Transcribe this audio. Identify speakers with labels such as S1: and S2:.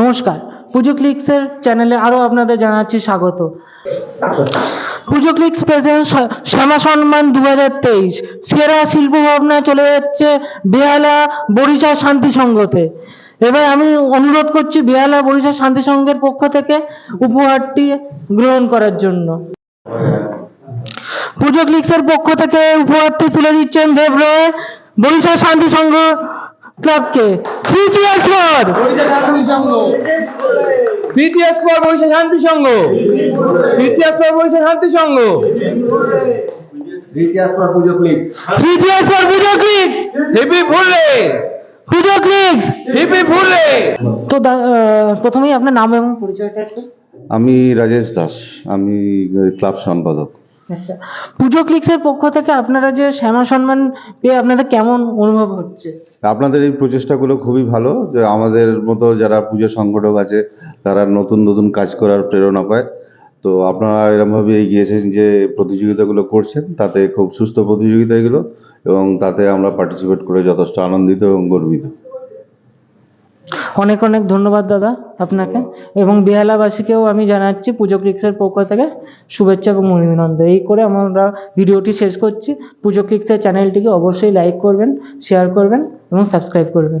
S1: নমস্কার। পুজো ক্লিক্সের চ্যানেলে আরও আপনাদের জানাচ্ছি স্বাগত। পুজো ক্লিক্স প্রেজেন্ট শ্যামা সম্মান দু হাজার তেইশ। সেরা শিল্প ভাবনা চলে যাচ্ছে বেহালা বরিশা শান্তি সংঘতে। এবার আমি অনুরোধ করছি বেহালা বরিশা শান্তি সংঘের পক্ষ থেকে উপহারটি গ্রহণ করার জন্য। পুজো ক্লিক্সের পক্ষ থেকে উপহারটি তুলে দিচ্ছেন দেবরয়। বরিশা শান্তি সংঘ ক্লাবকে থ্রি চিয়ার্স ফর
S2: শান্তি সংঘ। পর Barisha Shanti Sangha. Shanti Sangha
S3: for Pujo
S1: three cheers for Pujo clicks
S2: hippie ফুলে
S1: পুজো ক্লিক্স
S2: হিপি ফুলে
S1: তো প্রথমেই আপনার নাম এবং পরিচয়টা একটু।
S4: আমি রাজেশ দাস। আমি ক্লাব সম্পাদক।
S1: আচ্ছা পুজো ক্লিক্সের পক্ষ থেকে আপনারা যে শ্যামা সম্মান পেয়ে আপনাদের কেমন অনুভব হচ্ছে?
S4: আপনাদের এই প্রচেষ্টাগুলো খুবই ভালো, যে আমাদের মতো যারা পুজো সংগঠক আছে, তারা নতুন নতুন কাজ করার প্রেরণা পায়। তো আপনারা এরমভাবে এগিয়েছেন যে প্রতিযোগিতাগুলো করছেন, তাতে খুব সুস্থ প্রতিযোগিতা এগুলো, এবং তাতে আমরা পার্টিসিপেট করে যথেষ্ট আনন্দিত এবং গর্বিত।
S1: অনেক অনেক ধন্যবাদ দাদা আপনাকে। এবং বেহালাবাসীকেও আমি জানাচ্ছি পুজো ক্লিক্সের পক্ষ থেকে শুভেচ্ছা এবং অভিনন্দন। এই করে আমরা ভিডিওটি শেষ করছি। পুজো ক্লিক্সের চ্যানেলটিকে অবশ্যই লাইক করবেন শেয়ার করবেন এবং সাবস্ক্রাইব করবেন।